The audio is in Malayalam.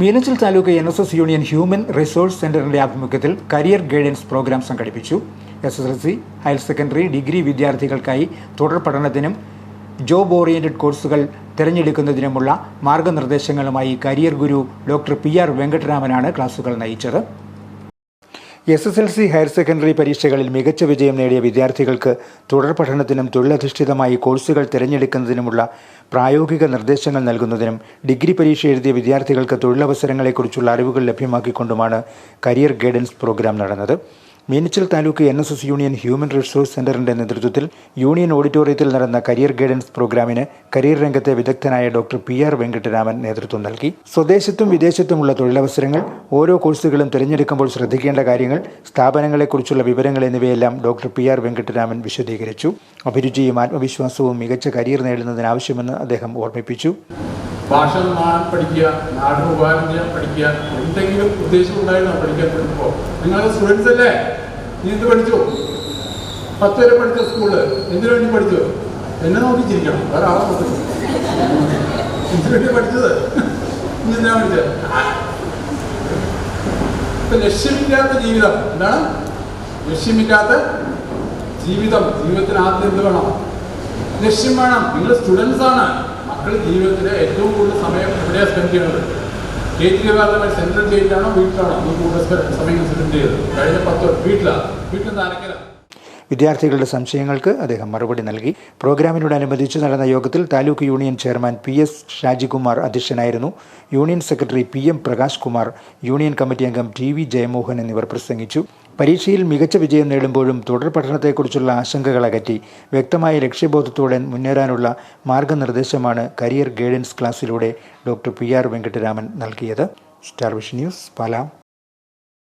Meenachil taluk N S S union human resource സെന്ററിന്റെ ആഭിമുഖ്യത്തിൽ കരിയർ ഗൈഡൻസ് പ്രോഗ്രാം സംഘടിപ്പിച്ചു. S S L C higher secondary degree വിദ്യാർത്ഥികൾക്കായി തുടർ പഠനത്തിനും ജോബ് ഓറിയന്റഡ് കോഴ്സുകൾ തിരഞ്ഞെടുക്കുന്നതിനുമുള്ള മാർഗനിർദ്ദേശങ്ങളുമായി career guru doctor P R വെങ്കട്ടരാമനാണ് ക്ലാസുകൾ നയിച്ചത്. S S L C higher secondary പരീക്ഷകളിൽ മികച്ച വിജയം നേടിയ വിദ്യാർത്ഥികൾക്ക് തുടർ പഠനത്തിനും തൊഴിലധിഷ്ഠിതമായി കോഴ്സുകൾ തിരഞ്ഞെടുക്കുന്നതിനുമുള്ള പ്രായോഗിക നിർദ്ദേശങ്ങൾ നൽകുന്നതിനും ഡിഗ്രി പരീക്ഷ എഴുതിയ വിദ്യാർത്ഥികൾക്ക് തൊഴിലവസരങ്ങളെക്കുറിച്ചുള്ള അറിവുകൾ ലഭ്യമാക്കിക്കൊണ്ടുമാണ് കരിയർ ഗൈഡൻസ് പ്രോഗ്രാം നടന്നത്. Meenachil taluk N S S union human resource സെന്ററിന്റെ നേതൃത്വത്തിൽ യൂണിയൻ ഓഡിറ്റോറിയത്തിൽ നടന്ന കരിയർ ഗൈഡൻസ് പ്രോഗ്രാമിന് കരിയർ രംഗത്തെ വിദഗ്ധനായ ഡോക്ടർ പി ആർ വെങ്കട്ടരാമൻ നേതൃത്വം നൽകി. സ്വദേശത്തും വിദേശത്തുമുള്ള തൊഴിലവസരങ്ങൾ ഓരോ കോഴ്സുകളും തിരഞ്ഞെടുക്കുമ്പോൾ ശ്രദ്ധിക്കേണ്ട കാര്യങ്ങൾ സ്ഥാപനങ്ങളെക്കുറിച്ചുള്ള വിവരങ്ങൾ എന്നിവയെല്ലാം ഡോക്ടർ പി ആർ വെങ്കട്ടരാമൻ വിശദീകരിച്ചു. അഭിരുചിയും ആത്മവിശ്വാസവും മികച്ച കരിയർ നേടുന്നതിനാവശ്യമെന്ന് അദ്ദേഹം ഓർമ്മിപ്പിച്ചു. ഭാഷ നന്നായി പഠിക്കുക നാടിന് ഉപകാരം ചെയ്യാൻ പഠിക്കുക എന്തെങ്കിലും ഉദ്ദേശം ഉണ്ടായിരുന്നു പഠിക്കാൻ പഠിക്കുമ്പോൾ നിങ്ങൾ സ്റ്റുഡൻസ് അല്ലേ? നീ എന്ത് പഠിച്ചു? പത്ത് വരെ പഠിച്ച സ്കൂൾ എന്തിനു വേണ്ടി പഠിച്ചു? എന്നെ നോക്കി ചിരിക്കണം. വേറെ ആളെ നോക്കി എന്തിനു വേണ്ടി പഠിച്ചത്? എന്തിനാ പഠിച്ചത് ഇപ്പൊ ലക്ഷ്യമില്ലാത്ത ജീവിതം. എന്താണ്? ലക്ഷ്യമില്ലാത്ത ജീവിതം. ജീവിതത്തിന് ആദ്യം എന്ത് വേണം? ലക്ഷ്യം വേണം. നിങ്ങൾ സ്റ്റുഡൻസ് ആണ്. മക്കൾ ജീവിതത്തിലെ ഏറ്റവും കൂടുതൽ സമയം എവിടെയാണ് സ്പെൻഡ് ചെയ്യുന്നത്? ചെയ്യണത് കേജ്രിവാളിന്റെ സെൻട്രൽ ജയിലിലാണോ വീട്ടിലാണോ? നീ കൂടുതൽ സമയം സ്പെൻഡ് ചെയ്തത്? കഴിഞ്ഞ പത്ത് വീട്ടിലാണ് വീട്ടിൽ നനക്കല വിദ്യാർത്ഥികളുടെ സംശയങ്ങൾക്ക് അദ്ദേഹം മറുപടി നൽകി. പ്രോഗ്രാമിനോടനുബന്ധിച്ച് നടന്ന യോഗത്തിൽ taluk union chairman P S Shajikumar അധ്യക്ഷനായിരുന്നു. Union secretary P M Prakash Kumar union committee അംഗം ടി വി ജയമോഹൻ എന്നിവർ പ്രസംഗിച്ചു. പരീക്ഷയിൽ മികച്ച വിജയം നേടുമ്പോഴും തുടർ പഠനത്തെക്കുറിച്ചുള്ള ആശങ്കകൾ അകറ്റി വ്യക്തമായ ലക്ഷ്യബോധത്തോടെ മുന്നേറാനുള്ള മാർഗനിർദ്ദേശമാണ് കരിയർ ഗൈഡൻസ് ക്ലാസ്സിലൂടെ ഡോക്ടർ പി ആർ വെങ്കട്ടരാമൻ നൽകിയത്. Star Vision News പാലാം.